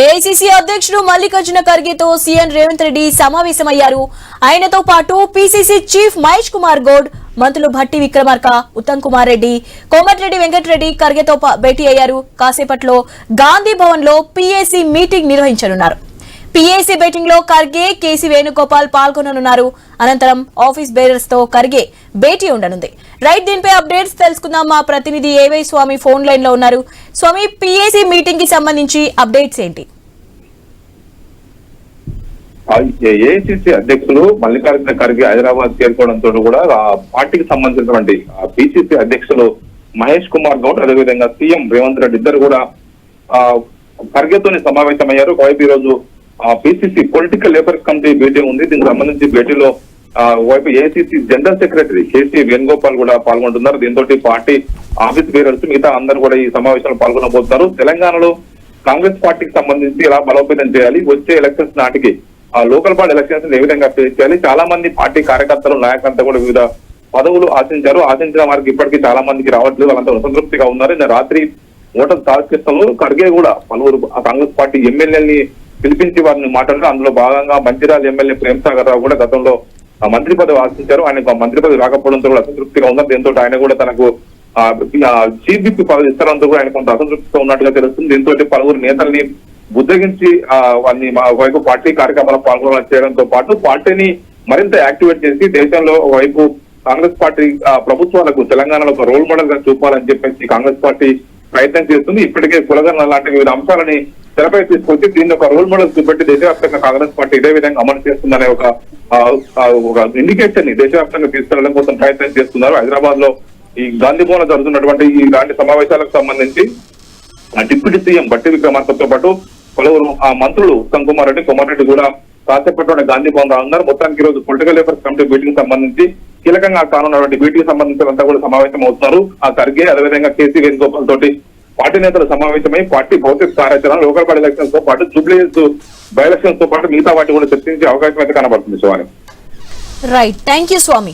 AICC అధ్యక్షుడు మల్లికార్జున ఖర్గేతో CM Revanth Reddy సమావేశమయ్యారు. ఆయనతో పాటు పిసిసి చీఫ్ మహేష్ కుమార్ గౌడ్ మంత్రులు భట్టి విక్రమార్క ఉత్తమ్ కుమార్ రెడ్డి కోమటిరెడ్డి వెంకటరెడ్డి ఖర్గేతో భేటీ అయ్యారు. కాసేపట్లో గాంధీ భవన్లో పిఏసీ మీటింగ్ నిర్వహించనున్నారు. పిఏసీ మీటింగ్లో ఖర్గే కేసీ వేణుగోపాల్ పాల్గొననున్నారు. అనంతరం ఆఫీస్ బేరర్స్తో ఖర్గే భేటీ ఉండనుంది. రైట్ దీనిపై అప్డేట్స్ తెలుసుకుందాం. మా ప్రతినిధి ఏవై స్వామి ఫోన్ లైన్లో ఉన్నారు. స్వామి పిఏసీ మీటింగ్కి సంబంధించి అప్డేట్స్ ఏంటి? ఏఐసిసి అధ్యక్షులు మల్లికార్జున ఖర్గే హైదరాబాద్ చేరుకోవడంతో కూడా ఆ పార్టీకి సంబంధించినటువంటి పిసిసి అధ్యక్షులు మహేష్ కుమార్ గౌడ్ అదేవిధంగా సీఎం రేవంత్ రెడ్డి ఇద్దరు కూడా ఆ ఖర్గేతోని సమావేశమయ్యారు. ఒకవైపు ఈ రోజు పిసిసి పొలిటికల్ లేబర్ కమిటీ భేటీ ఉంది. దీనికి సంబంధించి భేటీలో ఆ, ACC general secretary KC Venugopal కూడా పాల్గొంటున్నారు. దీంతో పార్టీ ఆఫీస్ బేరర్స్ మిగతా అందరూ కూడా ఈ సమావేశంలో పాల్గొనబోతున్నారు. తెలంగాణలో కాంగ్రెస్ పార్టీకి సంబంధించి ఎలా బలోపేతం చేయాలి? వచ్చే ఎలక్షన్స్ నాటికి ఆ లోకల్ బాడీ ఎలక్షన్స్ ఏ విధంగా ఫేస్ చేయాలి? చాలా మంది పార్టీ కార్యకర్తలు నాయకులంతా కూడా వివిధ పదవులు ఆశించారు. ఆశించిన వారికి ఇప్పటికీ చాలా మందికి రావట్లేదు. వాళ్ళంతా అసంతృప్తిగా ఉన్నారు. నిన్న రాత్రి ఓటర్ తారకృష్ణలో ఖర్గే కూడా పలువురు ఆ కాంగ్రెస్ పార్టీ ఎమ్మెల్యేని పిలిపించి వారిని మాట్లాడారు అందులో భాగంగా మంచిర్యాల ఎమ్మెల్యే ప్రేమ్ సాగర్ రావు కూడా గతంలో ఆ మంత్రి పదవి ఆశించారు. ఆయన మంత్రి పదవి రాకపోవడంతో కూడా అసంతృప్తిగా ఉన్నారు. దీంతో ఆయన కూడా తనకు సిబిపి పదవి ఇస్తారంతో కూడా ఆయన కొంత అసంతృప్తితో ఉన్నట్టుగా తెలుస్తుంది. దీంతో పలువురు నేతల్ని బుద్ధగించి ఆ, వారిని మా వైపు పార్టీ కార్యక్రమాల పాల్గొన చేయడంతో పాటు పార్టీని మరింత యాక్టివేట్ చేసి దేశంలో వైపు కాంగ్రెస్ పార్టీ ఆ, ప్రభుత్వాలకు తెలంగాణలో ఒక రోల్ మోడల్గా చూపాలని చెప్పేసి కాంగ్రెస్ పార్టీ ప్రయత్నం చేస్తుంది. ఇప్పటికే కులగన లాంటి వివిధ అంశాలని తెరపై తీసుకొచ్చి దీన్ని ఒక రోల్ మోడల్ చూపెట్టి దేశవ్యాప్తంగా కాంగ్రెస్ పార్టీ ఇదే విధంగా అమలు చేస్తుందనే ఒక ఒక ఇండికేషన్ని దేశవ్యాప్తంగా తీసుకెళ్ళడం కోసం ప్రయత్నం చేస్తున్నారు. హైదరాబాద్లో ఈ గాంధీ భవన్ జరుగుతున్నటువంటి ఈ ఇలాంటి సమావేశాలకు సంబంధించి ఆ డిప్యూటీ సీఎం బట్టి విక్రమార్కతో పాటు పలువురు ఆ మంత్రులు ఉత్తమ్ కుమార్ రెడ్డి కుమార్ రెడ్డి కూడా కాసేపట్లో గాంధీ భవన్లో మొత్తానికి ఈ రోజు పొలిటికల్ లేబర్స్ కమిటీ మీటింగ్ సంబంధించి కీలకంగా కానున్నటువంటి మీటింగ్ సంబంధించినంతా కూడా సమావేశం అవుతున్నారు ఆ ఖర్గే అదేవిధంగా కేసీ వేణుగోపాల్ తోటి పార్టీ నేతలు సమావేశమై పార్టీ భౌతిక కార్యాచరణ లోకల్ బాడీ ఎలక్షన్స్తో పాటు జూబ్లీస్ బై ఎలక్షన్స్తో పాటు మిగతా వాటి కూడా చర్చించే అవకాశం అయితే కనబడుతుంది Shivani. Right thank you Swami